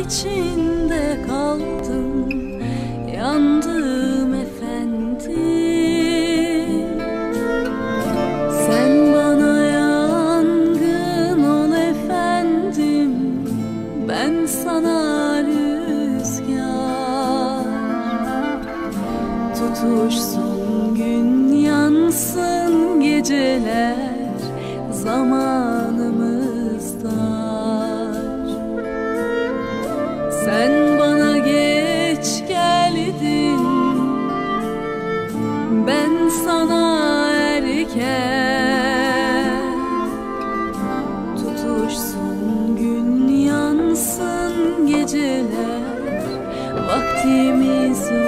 içinde kaldım Yandım efendim. Sen bana yangın ol efendim Ben sana rüzgar. Tutuşsun gün yansın geceler sana erken. Tutuşsun gün yansın geceler Vaktimiz varken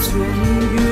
终于